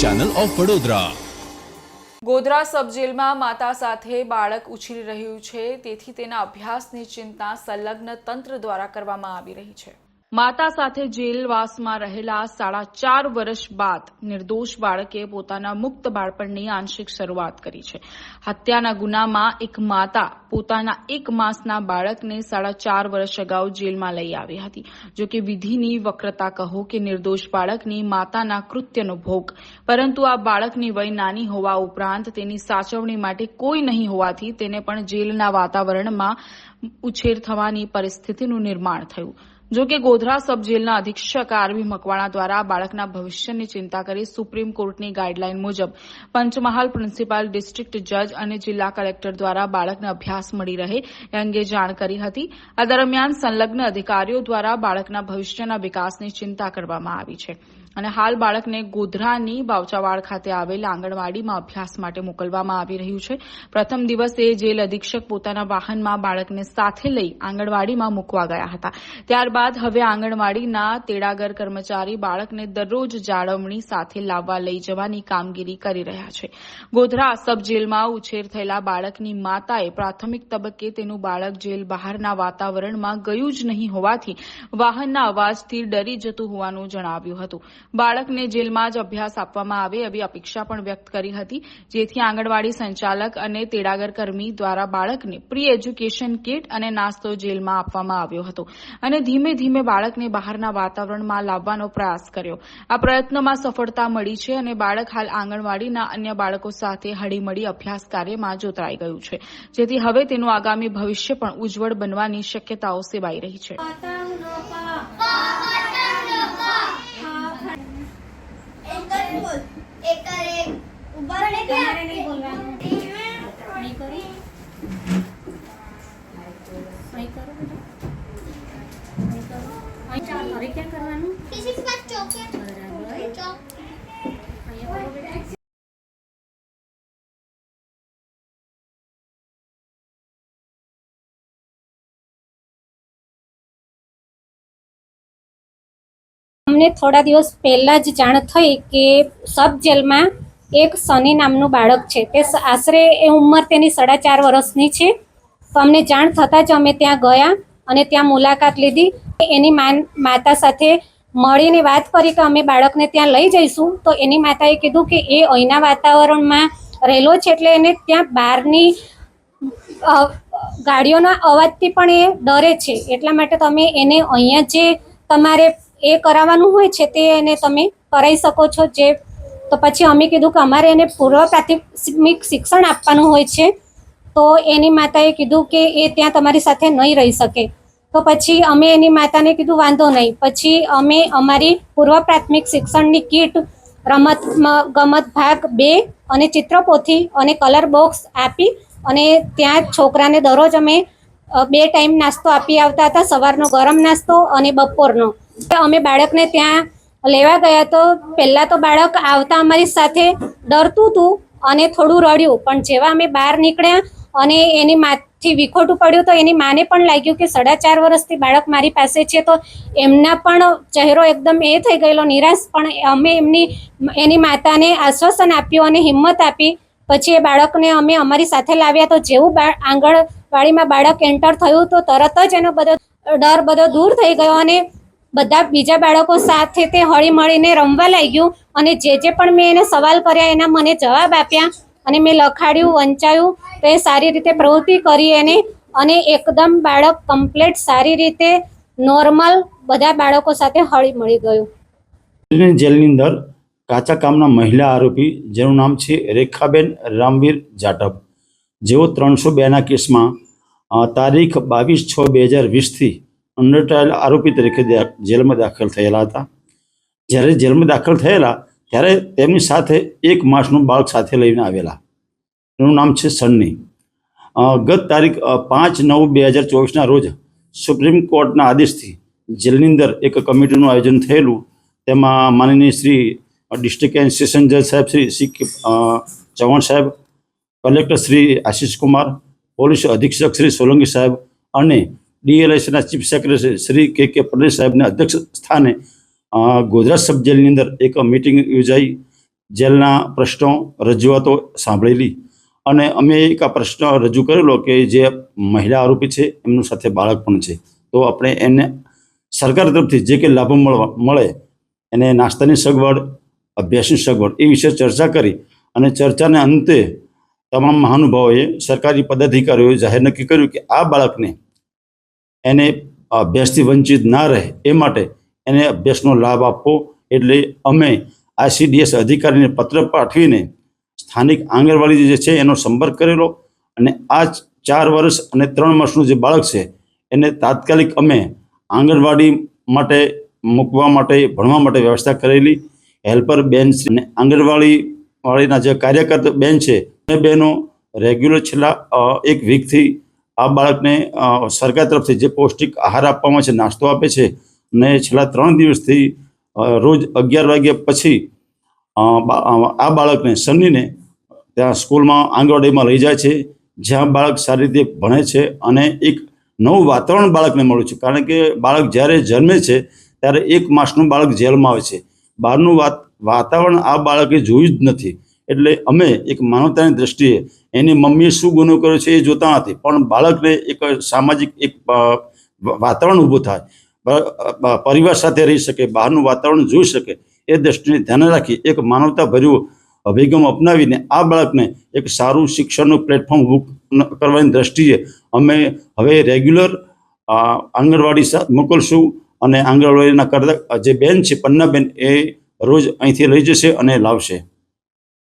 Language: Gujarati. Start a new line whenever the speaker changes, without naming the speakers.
Channel of Vadodara
Godhra sub જેલમાં માતા સાથે બાળક ઉછરી રહ્યું છે. તેથી તેના અભ્યાસની ચિંતા સંલગ્ન તંત્ર દ્વારા કરવામાં આવી રહી છે. માતા સાથે જેલવાસમાં રહેલા સાડા ચાર વર્ષ બાદ નિર્દોષ બાળકે પોતાના મુક્ત બાળપણની આંશિક શરૂઆત કરી છે. હત્યાના ગુનામાં એક માતા પોતાના એક માસના બાળકને સાડા ચાર વર્ષ અગાઉ જેલમાં લઈ આવી હતી. જો કે વિધિની વક્રતા કહો કે નિર્દોષ બાળકની માતાના કૃત્યનો ભોગ. પરંતુ આ બાળકની વય નાની હોવા ઉપરાંત તેની સાચવણી માટે કોઈ નહીં હોવાથી તેને પણ જેલના વાતાવરણમાં ઉછેર થવાની પરિસ્થિતિનું નિર્માણ થયું. જો કે ગોધરા સબ જેલના અધિક્ષક આરવી મકવાણા દ્વારા બાળકના ભવિષ્યની ચિંતા કરી સુપ્રીમ કોર્ટની ગાઈડલાઈન મુજબ પંચમહાલ પ્રિન્સિપાલ ડિસ્ટ્રિક્ટ જજ અને જિલ્લા કલેક્ટર દ્વારા બાળકને અભ્યાસ મળી રહે એ અંગે જાણ કરી હતી. આ દરમિયાન સંલગ્ન અધિકારીઓ દ્વારા બાળકના ભવિષ્યના વિકાસની ચિંતા કરવામાં આવી છે. અને હાલ બાળકને ગોધરાની બાવચાવાડ ખાતે આવેલ આંગણવાડીમાં અભ્યાસ માટે મોકલવામાં આવી રહ્યું છે. પ્રથમ દિવસે જેલ અધિક્ષક પોતાના વાહનમાં બાળકને સાથે લઈ આંગણવાડીમાં મૂકવા ગયા હતા. ત્યારબાદ હવે આંગણવાડીના તેડાગર કર્મચારી બાળકને દરરોજ જાળવણી સાથે લાવવા લઈ જવાની કામગીરી કરી રહ્યા છે. ગોધરા સબ જેલમાં ઉછેર થયેલા બાળકની માતાએ પ્રાથમિક તબક્કે તેનું બાળક જેલ બહારના વાતાવરણમાં ગયું જ નહીં હોવાથી વાહનના અવાજથી ડરી જતું હોવાનું જણાવ્યું હતું. બાળકને જેલમાં જ અભ્યાસ આપવામાં આવે એવી અપેક્ષા પણ વ્યક્ત કરી હતી. જેથી આંગણવાડી સંચાલક અને તેડાગર કર્મી દ્વારા બાળકને પ્રી એજ્યુકેશન કિટ અને નાસ્તો જેલમાં આપવામાં આવ્યો હતો. અને ધીમે ધીમે બાળકને બહારના વાતાવરણમાં લાવવાનો પ્રયાસ કર્યો. આ પ્રયત્નમાં સફળતા મળી છે અને બાળક હાલ આંગણવાડીના અન્ય બાળકો સાથે હળીમળી અભ્યાસ કાર્યમાં જોતરાઈ ગયું છે. જેથી હવે તેનું આગામી ભવિષ્ય પણ ઉજ્જવળ બનવાની શક્યતાઓ સેવાઈ રહી છે.
બોલ એક
કર કરો બેટા નહીં કરો અહીં ચાલ, હવે ક્યાં કરવાનું? કિસી કે સાથ
અમને થોડા દિવસ પહેલાં જ જાણ થઈ કે સબ જેલમાં એક સની નામનું બાળક છે. તે આશરે એ ઉંમર તેની સાડા ચાર વર્ષની છે. તો અમને જાણ થતાં જ અમે ત્યાં ગયા અને ત્યાં મુલાકાત લીધી એની માતા સાથે મળીને વાત કરી કે અમે બાળકને ત્યાં લઈ જઈશું. તો એની માતાએ કીધું કે એ અહીંના વાતાવરણમાં રહેલો છે એટલે એને ત્યાં બહારની ગાડીઓના અવાજથી પણ એ ડરે છે. એટલા માટે તમે એને અહીંયા જે તમારે એ કરાવવાનું હોય છે તે એને તમે કરાવી શકો છો જે તો પછી અમે કીધું કે અમારે એને પૂર્વ પ્રાથમિક શિક્ષણ આપવાનું હોય છે તો એની માતાએ કીધું કે એ ત્યાં તમારી સાથે નહીં રહી શકે. તો પછી અમે એની માતાને કીધું વાંધો નહીં. પછી અમે અમારી પૂર્વ પ્રાથમિક શિક્ષણની કીટ, રમત ગમત ભાગ બે અને ચિત્રપોથી અને કલર બોક્સ આપી અને ત્યાં છોકરાને દરરોજ અમે બે ટાઈમ નાસ્તો આપી આવતા હતા. સવારનો ગરમ નાસ્તો અને બપોરનો. અમે બાળકને ત્યાં લેવા ગયા તો પહેલાં તો બાળક આવતા અમારી સાથે ડરતું હતું અને થોડું રડ્યું. પણ જેવા અમે બહાર નીકળ્યા અને એની માથી વિખોટું પડ્યું તો એની માને પણ લાગ્યું કે સાડા ચાર વર્ષથી બાળક મારી પાસે છે તો એમના પણ ચહેરો એકદમ એ થઈ ગયેલો, નિરાશ. પણ અમે એમની એની માતાને આશ્વાસન આપ્યું અને હિંમત આપી. પછી એ બાળકને અમે અમારી સાથે લાવ્યા તો જેવું આંગણવાડીમાં બાળક એન્ટર થયું તો તરત જ એનો બધો ડર બધો દૂર થઈ ગયો અને બધા બીજા બાળકો સાથે તે હળી મળીને રમવા લાગ્યું અને જે જે પણ મેં એને સવાલ કર્યા એના મને જવાબ આપ્યા અને મેં લખાડ્યું, વંચાયું, તો એ સારી રીતે પ્રવૃત્તિ કરી એને અને એકદમ બાળક કમ્પ્લીટ સારી રીતે નોર્મલ બધા બાળકો સાથે હળી મળી ગયું.
જેલની અંદર કાચા કામના મહિલા આરોપી, જેનું નામ છે રેખાબેન રામવીર જાટવ. જેઓ ત્રણસો બેના કેસમાં તારીખ બાવીસ છ બે હજાર વીસથી ટ્રાયલ આરોપી તરીકે જેલમાં દાખલ થયેલા હતા. જ્યારે જેલમાં દાખલ થયેલા, ત્યારે તેમની સાથે એક માસનું બાળક સાથે લઈને આવેલા. એનું નામ છે સન્ની. ગત તારીખ પાંચ નવ બે હજાર ચોવીસના રોજ સુપ્રીમ કોર્ટના આદેશથી જેલની અંદર એક કમિટીનું આયોજન થયેલું. તેમાં માનનીય શ્રી ડિસ્ટ્રિક્ટ એન્ડ સેશન જજ સાહેબ શ્રી સી ચૌહાણ સાહેબ, કલેક્ટર શ્રી આશીષ કુમાર, પોલીસ અધિક્ષક શ્રી સોલંકી સાહેબ અને ડીએલઆઈસીના ચીફ સેક્રેટરી શ્રી કે કે પટેલ સાહેબના અધ્યક્ષ સ્થાને ગોધરા સબ જેલની અંદર એક મિટિંગ યોજાઈ. જેલના પ્રશ્નો, રજૂઆતો સાંભળેલી. અને અમે એક આ પ્રશ્ન રજૂ કરેલો કે જે મહિલા આરોપી છે, એમનું સાથે બાળક પણ છે. તો આપણે એને સરકાર તરફથી જે કે લાભો મળવા, મળે, એને નાસ્તાની સગવડ, અભ્યાસની સગવડ, એ વિશે ચર્ચા કરી. અને ચર્ચાને અંતે તમામ મહાનુભાવોએ સરકારી પદાધિકારીઓએ જાહેર નક્કી કર્યું કે આ બાળકને એને અભ્યાસથી વંચિત ના રહે એ માટે એને અભ્યાસનો લાભ આપવો એટલે અમે આઈસીડીએસ અધિકારીને પત્ર પાઠવીને સ્થાનિક આંગણવાડી જે છે એનો સંપર્ક કરેલો અને આ ચાર વર્ષ અને ત્રણ વર્ષનું જે બાળક છે એને તાત્કાલિક અમે આંગણવાડી માટે મૂકવા માટે, ભણવા માટે વ્યવસ્થા કરેલી. હેલ્પર બેન અને આંગણવાડી વાળીના જે કાર્યકર્તા બેન છે એ બહેનો રેગ્યુલર છેલ્લા એક વીકથી આ બાળકને સરકાર તરફથી જે પૌષ્ટિક આહાર આપવામાં છે, નાસ્તો આપે છે ને છેલ્લા ત્રણ દિવસથી રોજ અગિયાર વાગ્યા પછી આ બાળકને સન્નીને ત્યાં સ્કૂલમાં આંગણવાડીમાં લઈ જાય છે, જ્યાં બાળક સારી રીતે ભણે છે અને એક નવું વાતાવરણ બાળકને મળ્યું છે. કારણ કે બાળક જ્યારે જન્મે છે, ત્યારે એક માસનું બાળક જેલમાં આવે છે. બહારનું વાત, વાતાવરણ આ બાળકે જોયું જ નથી. એટલે અમે એક માનવતાની દ્રષ્ટિએ એની મમ્મીએ શું ગુનો કર્યો છે એ જોતા નથી. પણ બાળકને એક સામાજિક એક વાતાવરણ ઊભું થાય. પરિવાર સાથે રહી શકે, બહારનું વાતાવરણ જોઈ શકે, એ દ્રષ્ટિને ધ્યાને રાખી એક માનવતાભર્યું અભિગમ અપનાવીને આ બાળકને એક સારું શિક્ષણનું પ્લેટફોર્મ ઊભું કરવાની દ્રષ્ટિએ અમે હવે રેગ્યુલર આંગણવાડી સા, મોકલશું અને આંગણવાડીના કરતા જે બેન છે, પન્નાબેન, એ રોજ અહીંથી લઈ જશે અને લાવશે.